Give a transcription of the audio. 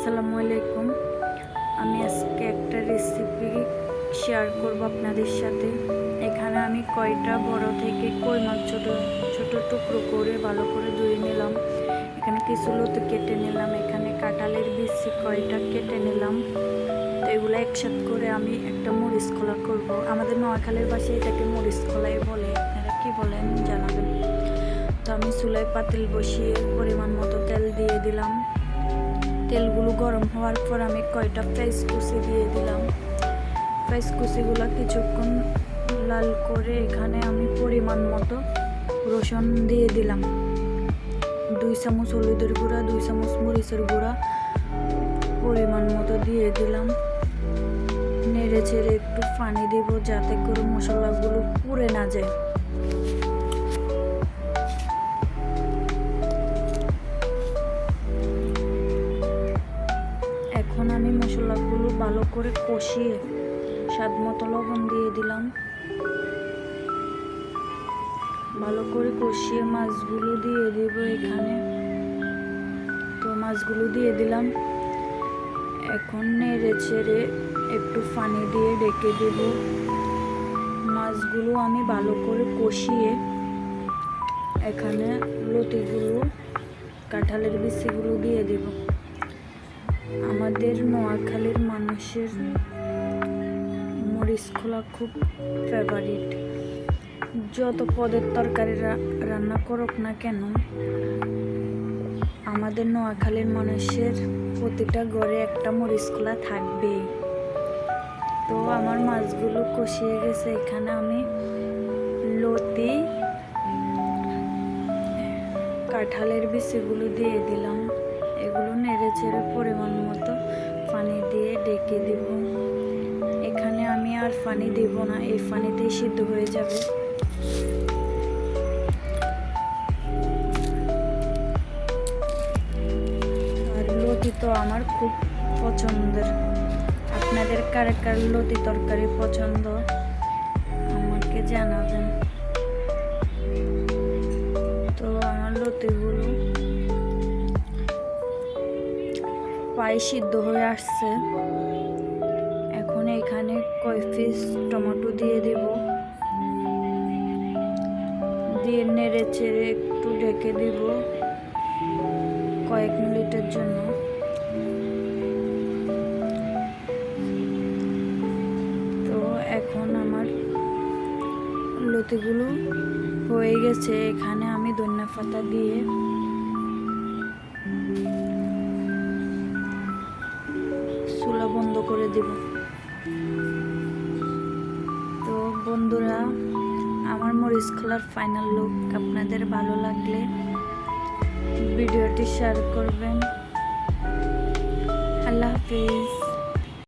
আসসালামু আলাইকুম। আমি আজকে একটা রেসিপি শেয়ার করব আপনাদের সাথে। এখানে আমি কয়টা বড় থেকে কই মাছ ছোট ছোট টুকরো করে ভালো করে ধুয়ে নিলাম। এখানে কিছু লুতো কেটে নিলাম, এখানে কাঁঠালের বিচি কয়টা কেটে নিলাম। তো এগুলো একসাথে করে আমি একটা মরিচ খোলা করব। আমাদের নোয়াখালীর পাশে এটাকে মরিচ খোলাই বলে, আপনারা কি বলেন জানাবেন। তো আমি চুলায় পাতিল বসিয়ে পরিমাণ মতো তেল দিয়ে দিলাম। তেলগুলো গরম হওয়ার পর আমি কয়টা ফ্রাইস কুচি দিয়ে দিলাম। ফ্রাইস কুচিগুলো কিছুক্ষণ লাল করে এখানে আমি পরিমাণ মতো রসুন দিয়ে দিলাম। দুই চামচ হলুদের গুঁড়া, দুই চামচ মরিচের গুঁড়া পরিমাণ মতো দিয়ে দিলাম। নেড়ে চেড়ে একটু পানি দেব যাতে করে মশলাগুলো পুড়ে না যায়। আমি মশলাগুলো ভালো করে কষিয়ে স্বাদ মতো লবণ দিয়ে দিলাম। ভালো করে কষিয়ে মাছগুলো দিয়ে দেব এখানে। তো মাছগুলো দিয়ে দিলাম। এখন নেড়ে ছেড়ে একটু পানি দিয়ে ডেকে দেব। মাছগুলো আমি ভালো করে কষিয়ে এখানে লতিগুলো, কাঁঠালের বিচিগুলো দিয়ে দেব। আমাদের নোয়াখালীর মানুষের মরিচ খোলা খুব ফেভারিট যত পদের তরকারি রান্না করুক না কেন, আমাদের নোয়াখালীর মানুষের প্রতিটা ঘরে একটা মরিচ খোলা থাকবেই। তো আমার মাছগুলো কষিয়ে গেছে, এখানে আমি লতি, কাঁঠালের বিচিগুলো দিয়ে দিলাম। নেড়ে চেড়ে পরিমাণ মতো পানি দিয়ে ডেকে দিব। এখানে আমি আর পানি দেব না, এই পানিতেই সিদ্ধ হয়ে যাবে। আর লতি তো আমার খুব পছন্দের। আপনাদের কার কার লতি তরকারি পছন্দ? আমাকে জানাবেন। তো আমার লতিগুলো প্রায় সিদ্ধ হয়ে আসছে। এখন এখানে কয় পিস টমেটো দিয়ে দেব। দিয়ে নেড়ে চেড়ে একটু ঢেকে দেব কয়েক মিনিটের জন্য। তো এখন আমার লতিগুলো হয়ে গেছে। এখানে আমি ধনিয়া দিয়ে চুলা বন্ধ করে দেব। তো বন্ধুরা, আমার মরিচ খোলার ফাইনাল লুক আপনাদের ভালো লাগলে ভিডিওটি শেয়ার করবেন। আল্লাহ হাফিজ।